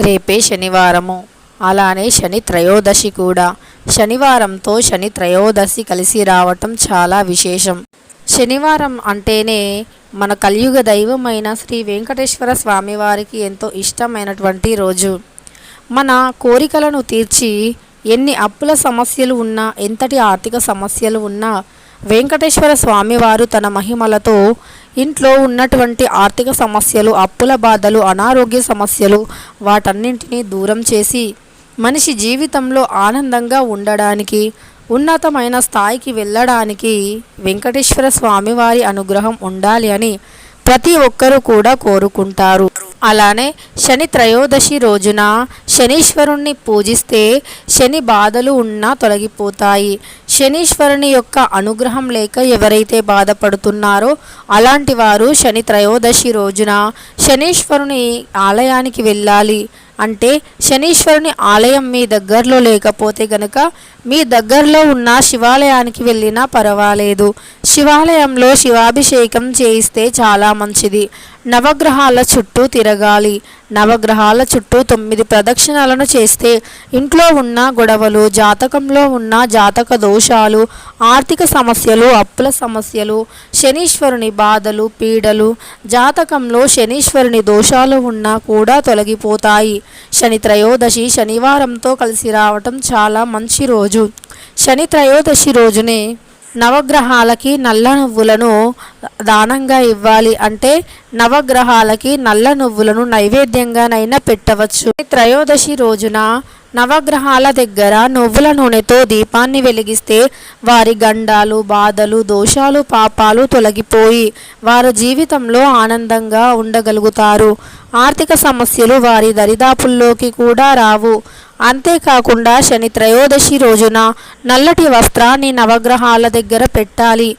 రేపే శనివారము. అలానే శని త్రయోదశి కూడా. శనివారంతో శని త్రయోదశి కలిసి రావటం చాలా విశేషం. శనివారం అంటేనే మన కలియుగ దైవమైన శ్రీ వెంకటేశ్వర స్వామివారికి ఎంతో ఇష్టమైనటువంటి రోజు. మన కోరికలను తీర్చి ఎన్ని అప్పుల సమస్యలు ఉన్నా ఎంతటి ఆర్థిక సమస్యలు ఉన్నా వెంకటేశ్వర స్వామివారు తన మహిమలతో ఇంట్లో ఉన్నటువంటి ఆర్థిక సమస్యలు అప్పుల బాధలు అనారోగ్య సమస్యలు వాటన్నింటినీ దూరం చేసి మనిషి జీవితంలో ఆనందంగా ఉండడానికి ఉన్నతమైన స్థాయికి వెళ్ళడానికి వెంకటేశ్వర స్వామివారి అనుగ్రహం ఉండాలి అని ప్రతి ఒక్కరూ కూడా కోరుకుంటారు. అలానే శని త్రయోదశి రోజున శనీశ్వరుణ్ణి పూజిస్తే శని బాధలు ఉన్నా తొలగిపోతాయి. శనీశ్వరుని యొక్క అనుగ్రహం లేక ఎవరైతే బాధపడుతున్నారో అలాంటి వారు శని త్రయోదశి రోజున శనీశ్వరుని ఆలయానికి వెళ్ళాలి. అంటే శనీశ్వరుని ఆలయం మీ దగ్గరలో లేకపోతే గనక మీ దగ్గరలో ఉన్న శివాలయానికి వెళ్ళినా పర్వాలేదు. శివాలయంలో శివాభిషేకం చేయిస్తే చాలా మంచిది. నవగ్రహాల చుట్టూ తిరగాలి. నవగ్రహాల చుట్టూ తొమ్మిది ప్రదక్షిణలను చేస్తే ఇంట్లో ఉన్న గొడవలు జాతకంలో ఉన్న జాతక దోషాలు ఆర్థిక సమస్యలు అప్పుల సమస్యలు శనీశ్వరుని బాధలు పీడలు జాతకంలో శనీశ్వరుని దోషాలు ఉన్నా కూడా తొలగిపోతాయి. శని త్రయోదశి శనివారంతో కలిసి రావటం చాలా మంచి రోజు. శని త్రయోదశి రోజునే నవగ్రహాలకి నల్ల నువ్వులను దానంగా ఇవ్వాలి అంటే నవగ్రహాలకి నల్ల నువ్వులను నైవేద్యంగానైనా పెట్టవచ్చు. త్రయోదశి రోజున నవగ్రహాల దగ్గర నువ్వుల నూనెతో దీపాన్ని వెలిగిస్తే వారి గండాలు బాధలు దోషాలు పాపాలు తొలగిపోయి వారి జీవితంలో ఆనందంగా ఉండగలుగుతారు. ఆర్థిక సమస్యలు వారి దరిదాపుల్లోకి కూడా రావు. అంతేకాకుండా శని త్రయోదశి రోజున నల్లటి వస్త్రాన్ని నవగ్రహాల దగ్గర పెట్టాలి.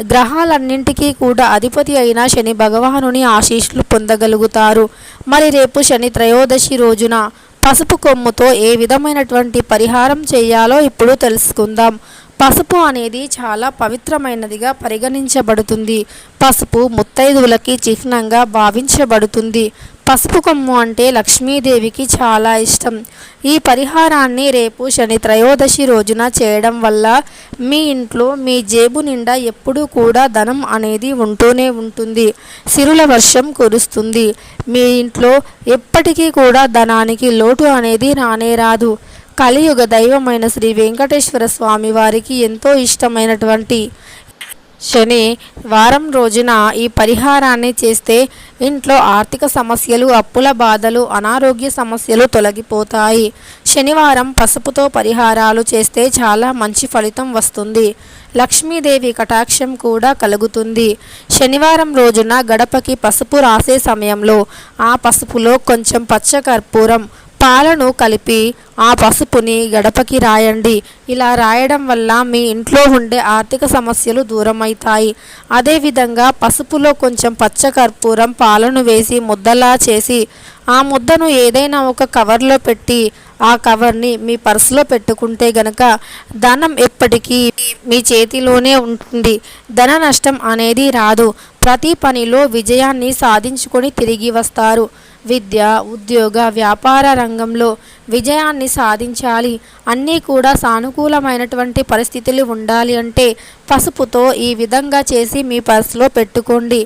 గ్రహాలన్నింటికీ కూడా అధిపతి అయిన శని భగవానుని ఆశీస్సులు పొందగలుగుతారు. మరి రేపు శని త్రయోదశి రోజున పసుపు కొమ్ముతో ఏ విధమైనటువంటి పరిహారం చేయాలో ఇప్పుడు తెలుసుకుందాం. పసుపు అనేది చాలా పవిత్రమైనదిగా పరిగణించబడుతుంది. పసుపు ముత్తైదువులకి చిహ్నంగా భావించబడుతుంది. పసుపు కొమ్ము అంటే లక్ష్మీదేవికి చాలా ఇష్టం. ఈ పరిహారాన్ని రేపు శని త్రయోదశి రోజున చేయడం వల్ల మీ ఇంట్లో మీ జేబు నిండా ఎప్పుడూ కూడా ధనం అనేది ఉంటూనే ఉంటుంది. సిరుల వర్షం కురుస్తుంది. మీ ఇంట్లో ఎప్పటికీ కూడా ధనానికి లోటు అనేది రానే రాదు. కలియుగ దైవమైన శ్రీ వెంకటేశ్వర స్వామి వారికి ఎంతో ఇష్టమైనటువంటి శని వారం రోజున ఈ పరిహారాన్ని చేస్తే ఇంట్లో ఆర్థిక సమస్యలు అప్పుల బాధలు అనారోగ్య సమస్యలు తొలగిపోతాయి. శనివారం పసుపుతో పరిహారాలు చేస్తే చాలా మంచి ఫలితం వస్తుంది. లక్ష్మీదేవి కటాక్షం కూడా కలుగుతుంది. శనివారం రోజున గడపకి పసుపు రాసే సమయంలో ఆ పసుపులో కొంచెం పచ్చకర్పూరం పాలను కలిపి ఆ పసుపుని గడపకి రాయండి. ఇలా రాయడం వల్ల మీ ఇంట్లో ఉండే ఆర్థిక సమస్యలు దూరమవుతాయి అదేవిధంగా పసుపులో కొంచెం పచ్చకర్పూరం పాలను వేసి ముద్దలా చేసి ఆ ముద్దను ఏదైనా ఒక కవర్లో పెట్టి ఆ కవర్ని మీ పర్సులో పెట్టుకుంటే గనక ధనం ఎప్పటికీ మీ చేతిలోనే ఉంటుంది. ధన నష్టం అనేది రాదు. ప్రతి పనిలో విజయాన్ని సాధించుకొని తిరిగి వస్తారు. విద్య ఉద్యోగ వ్యాపార రంగంలో విజయాన్ని సాధించాలి. అన్నీ కూడా సానుకూలమైనటువంటి పరిస్థితులు ఉండాలి అంటే పసుపుతో ఈ విధంగా చేసి మీ పర్సులో పెట్టుకోండి.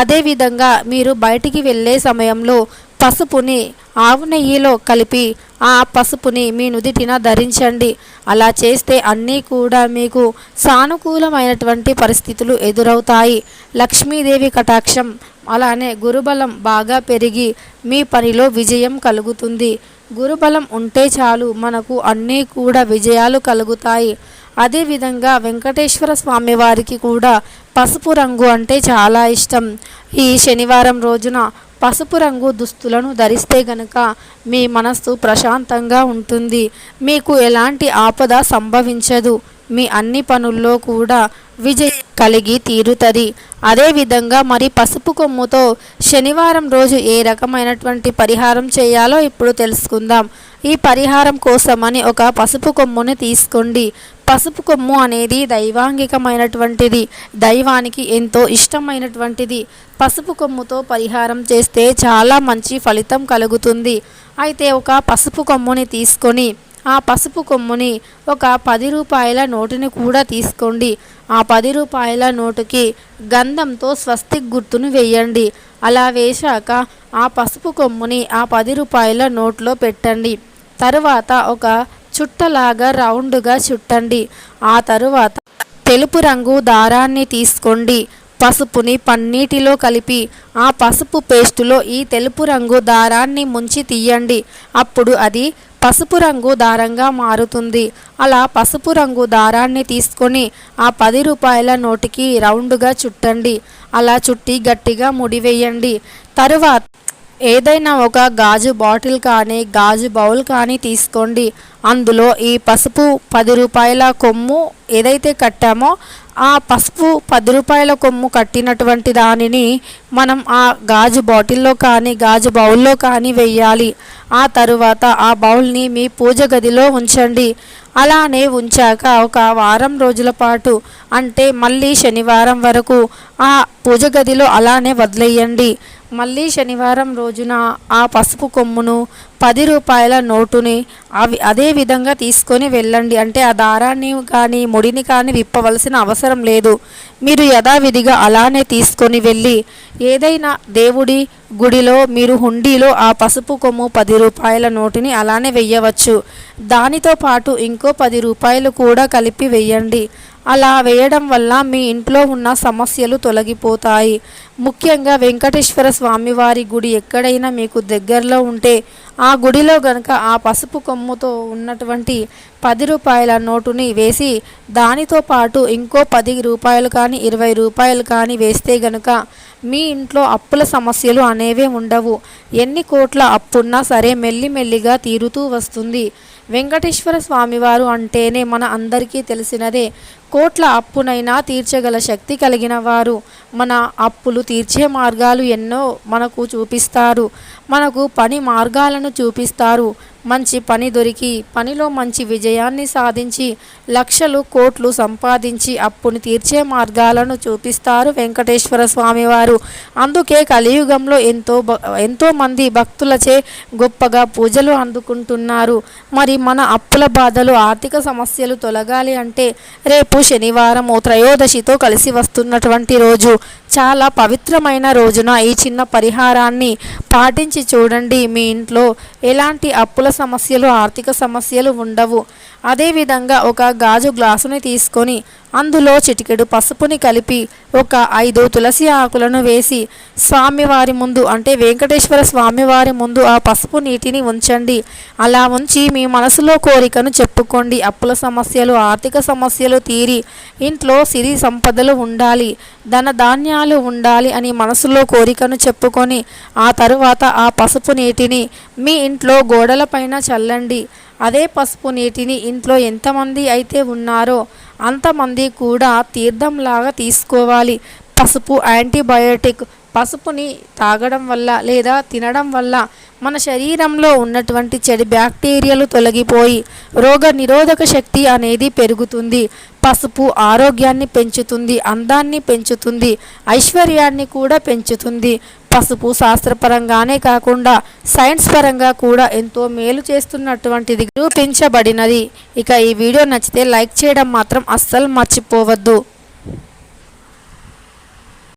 అదేవిధంగా మీరు బయటికి వెళ్ళే సమయంలో పసుపుని ఆవు నెయ్యిలో కలిపి ఆ పసుపుని మీ నుదిటిన ధరించండి. అలా చేస్తే అన్నీ కూడా మీకు సానుకూలమైనటువంటి పరిస్థితులు ఎదురవుతాయి. లక్ష్మీదేవి కటాక్షం అలానే గురుబలం బాగా పెరిగి మీ పనిలో విజయం కలుగుతుంది. గురుబలం ఉంటే చాలు మనకు అన్నీ కూడా విజయాలు కలుగుతాయి. అదేవిధంగా వెంకటేశ్వర స్వామి వారికి కూడా పసుపు రంగు అంటే చాలా ఇష్టం. ఈ శనివారం రోజున పసుపు రంగు దుస్తులను ధరిస్తే గనక మీ మనస్సు ప్రశాంతంగా ఉంటుంది. మీకు ఎలాంటి ఆపద సంభవించదు. మీ అన్ని పనుల్లో కూడా విజయం కలిగి తీరుతుంది. అదేవిధంగా మరి పసుపు కొమ్ముతో శనివారం రోజు ఏ రకమైనటువంటి పరిహారం చేయాలో ఇప్పుడు తెలుసుకుందాం. ఈ పరిహారం కోసమని ఒక పసుపు కొమ్ముని తీసుకోండి. పసుపు కొమ్ము అనేది దైవాంగికమైనటువంటిది. దైవానికి ఎంతో ఇష్టమైనటువంటిది. పసుపు కొమ్ముతో పరిహారం చేస్తే చాలా మంచి ఫలితం కలుగుతుంది. అయితే ఒక పసుపు కొమ్ముని తీసుకొని ఆ పసుపు కొమ్ముని ఒక పది రూపాయల నోటుని కూడా తీసుకోండి. ఆ పది రూపాయల నోటుకి గంధంతో స్వస్తిక్ గుర్తును వేయండి. అలా వేశాక ఆ పసుపు కొమ్ముని ఆ పది రూపాయల నోట్లో పెట్టండి. తరువాత ఒక చుట్టలాగా రౌండ్గా చుట్టండి. ఆ తరువాత తెలుపు రంగు దారాన్ని తీసుకోండి. పసుపుని పన్నీటిలో కలిపి ఆ పసుపు పేస్టులో ఈ తెలుపు రంగు దారాన్ని ముంచి తీయండి. అప్పుడు అది పసుపు రంగు దారంగా మారుతుంది. అలా పసుపు రంగు దారాన్ని తీసుకొని ఆ పది రూపాయల నోటికి రౌండ్గా చుట్టండి. అలా చుట్టి గట్టిగా ముడివేయండి తరువాత ఏదైనా ఒక గాజు బాటిల్ కానీ గాజు బౌల్ కానీ తీసుకోండి. అందులో ఈ పసుపు పది రూపాయల కొమ్ము ఏదైతే కట్టామో ఆ పసుపు పది రూపాయల కొమ్ము కట్టినటువంటి దానిని మనం ఆ గాజు బాటిల్లో కానీ గాజు బౌల్లో కానీ వెయ్యాలి ఆ తరువాత ఆ బౌల్ని మీ పూజ గదిలో ఉంచండి. అలానే ఉంచాక ఒక వారం రోజుల పాటు అంటే మళ్ళీ శనివారం వరకు ఆ పూజ గదిలో అలానే వదిలేయండి. మళ్ళీ శనివారం రోజున ఆ పసుపు కొమ్మును పది రూపాయల నోటుని అవి అదే విధంగా తీసుకొని వెళ్ళండి. అంటే ఆ దారాన్ని కానీ ముడిని కానీ విప్పవలసిన అవసరం లేదు. మీరు యథావిధిగా అలానే తీసుకొని వెళ్ళి ఏదైనా దేవుడి గుడిలో మీరు హుండీలో ఆ పసుపు కొమ్ము పది రూపాయల నోటుని అలానే వెయ్యవచ్చు. దానితో పాటు ఇంకో పది రూపాయలు కూడా కలిపి వెయ్యండి. అలా వేయడం వల్ల మీ ఇంట్లో ఉన్న సమస్యలు తొలగిపోతాయి. ముఖ్యంగా వెంకటేశ్వర స్వామివారి గుడి ఎక్కడైనా మీకు దగ్గరలో ఉంటే ఆ గుడిలో గనుక ఆ పసుపు కొమ్ముతో ఉన్నటువంటి పది రూపాయల నోటుని వేసి దానితో పాటు ఇంకో పది రూపాయలు కానీ ఇరవై రూపాయలు కానీ వేస్తే గనుక మీ ఇంట్లో అప్పుల సమస్యలు అనేవే ఉండవు. ఎన్ని కోట్ల అప్పున్నా సరే మెల్లిమెల్లిగా తీరుతూ వస్తుంది. వెంకటేశ్వర స్వామివారు అంటేనే మన అందరికీ తెలిసినదే. కోట్ల అప్పునైనా తీర్చగల శక్తి కలిగిన వారు. మన అప్పులు తీర్చే మార్గాలు ఎన్నో మనకు చూపిస్తారు. మనకు పని మార్గాలను చూపిస్తారు. మంచి పని దొరికి పనిలో మంచి విజయాన్ని సాధించి లక్షలు కోట్లు సంపాదించి అప్పుని తీర్చే మార్గాలను చూపిస్తారు వెంకటేశ్వర స్వామివారు. అందుకే కలియుగంలో ఎంతో ఎంతోమంది భక్తులచే గొప్పగా పూజలు అందుకుంటున్నారు. మరి మన అప్పుల బాధలు ఆర్థిక సమస్యలు తొలగాలి అంటే రేపు శనివారము త్రయోదశితో కలిసి వస్తున్నటువంటి రోజు. చాలా పవిత్రమైన రోజున ఈ చిన్న పరిహారాన్ని పాటించి చూడండి మీ ఇంట్లో ఎలాంటి అప్పుల సమస్యలు ఆర్థిక సమస్యలు ఉండవు. అదేవిధంగా ఒక గాజు గ్లాసుని తీసుకొని అందులో చిటికెడు పసుపుని కలిపి ఒక ఐదు తులసి ఆకులను వేసి స్వామివారి ముందు అంటే వెంకటేశ్వర స్వామివారి ముందు ఆ పసుపు నీటిని ఉంచండి. అలా ఉంచి మీ మనసులో కోరికను చెప్పుకోండి. అప్పుల సమస్యలు ఆర్థిక సమస్యలు తీరి ఇంట్లో సిరి సంపదలు ఉండాలి ధన ధాన్యాలు ఉండాలి అని మనసులో కోరికను చెప్పుకొని ఆ తరువాత ఆ పసుపు నీటిని మీ ఇంట్లో గోడలపైన చల్లండి. అదే పసుపు నీటిని ఇంట్లో ఎంతమంది అయితే ఉన్నారో అంతమంది కూడా తీర్థంలాగా తీసుకోవాలి. పసుపు యాంటీబయోటిక్ పసుపుని తాగడం వల్ల లేదా తినడం వల్ల మన శరీరంలో ఉన్నటువంటి చెడు బ్యాక్టీరియాలు తొలగిపోయి రోగ నిరోధక శక్తి అనేది పెరుగుతుంది. పసుపు ఆరోగ్యాన్ని పెంచుతుంది అందాన్ని పెంచుతుంది ఐశ్వర్యాన్ని కూడా పెంచుతుంది. పసుపు శాస్త్రపరంగానే కాకుండా సైన్స్ పరంగా కూడా ఎంతో మేలు చేస్తున్నటువంటిది నిరూపించబడినది ఇక ఈ వీడియో నచ్చితే లైక్ చేయడం మాత్రం అస్సలు మర్చిపోవద్దు.